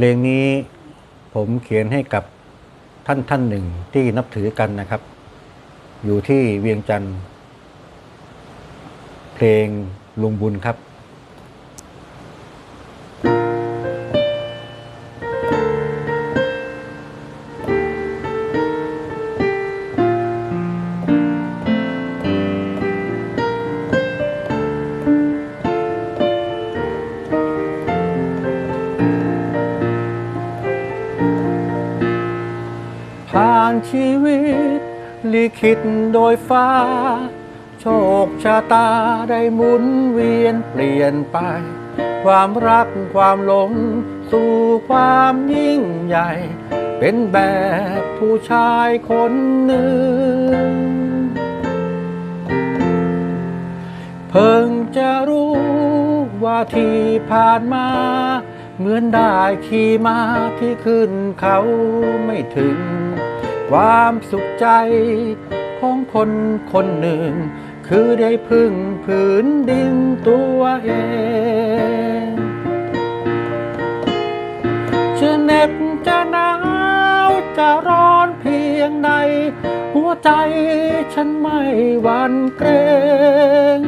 เพลงนี้ผมเขียนให้กับท่านท่านหนึ่งที่นับถือกันนะครับ อยู่ที่เวียงจันทร์เพลงลุงบุญครับ ชีวิต ลิขิตโดยฟ้า โชคชะตาได้หมุนเวียนเปลี่ยนไป ความรักความหลง สู่ความยิ่งใหญ่ เป็นแบบผู้ชายคนหนึ่ง เพิ่งจะรู้ว่าที่ผ่านมาเหมือนได้ขี่มาที่ขึ้นเขาไม่ถึง ความสุขใจของคนคนหนึ่ง คือได้พึ่งผืนดินตัวเองจะเหน็บจะหนาวจะร้อนเพียงใด หัวใจฉันไม่หวั่นเกรง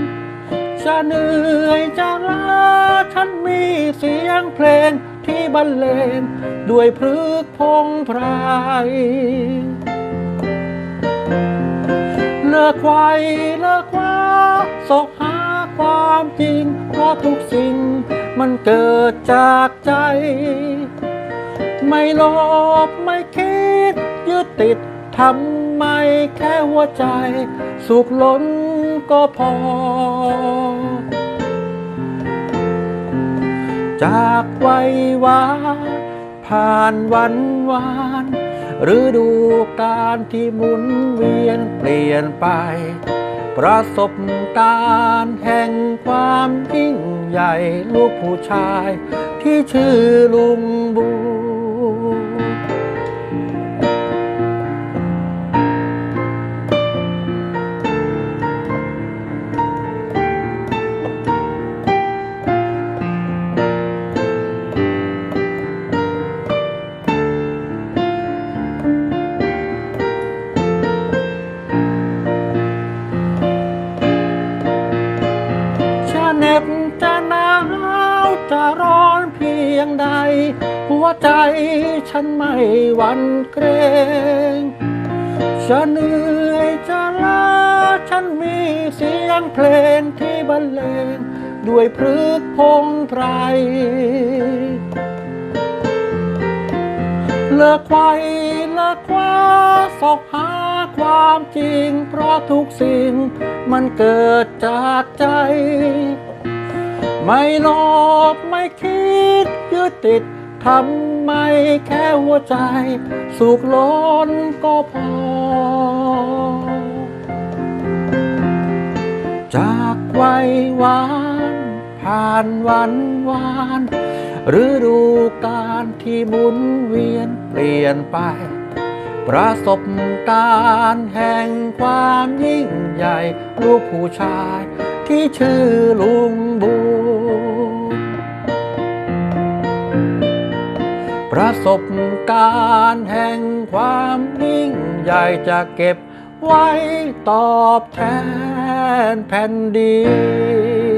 จะเหนื่อยจะล้าฉันมีเสียงเพลงที่บรรเลงด้วยพฤกพงไพร ลิกไว้เลิกว่าสอกหาความจริงเพราะทุกสิ่งมันเกิดจากใจ ไม่โลภไม่คิดยึดติดทำไมแค่หัวใจ สุขล้นก็พอ จากวัยวาผ่านวันวาน ฤดูกาลที่หมุนเวียนเปลี่ยนไป ประสบการณ์แห่งความยิ่งใหญ่ลูกผู้ชาย ที่ชื่อลุงบุ ยงใด หัวใจฉันไม่หวั่นเกรงจะเหนื่อยจะล้าฉันมีเสียงเพลงที่บรรเลงด้วยพฤกพงไพรเลิกไว้เลิกคว้าสอกหาความจริง เพราะทุกสิ่งมันเกิดจากใจ ไม่โลภไม่คิดยึดติดทำไมแค่หัวใจ สุขล้นก็พอ จากวัยหวาน ผ่านวันวานฤดูกาลที่หมุนเวียนเปลี่ยนไป ประสบการณ์แห่งความยิ่งใหญ่ ลูกผู้ชายที่ชื่อลุงบูญ สบการณ์แห่งความยิ่งใหญ่จะเก็บไว้ตอบแทนแผ่นดิน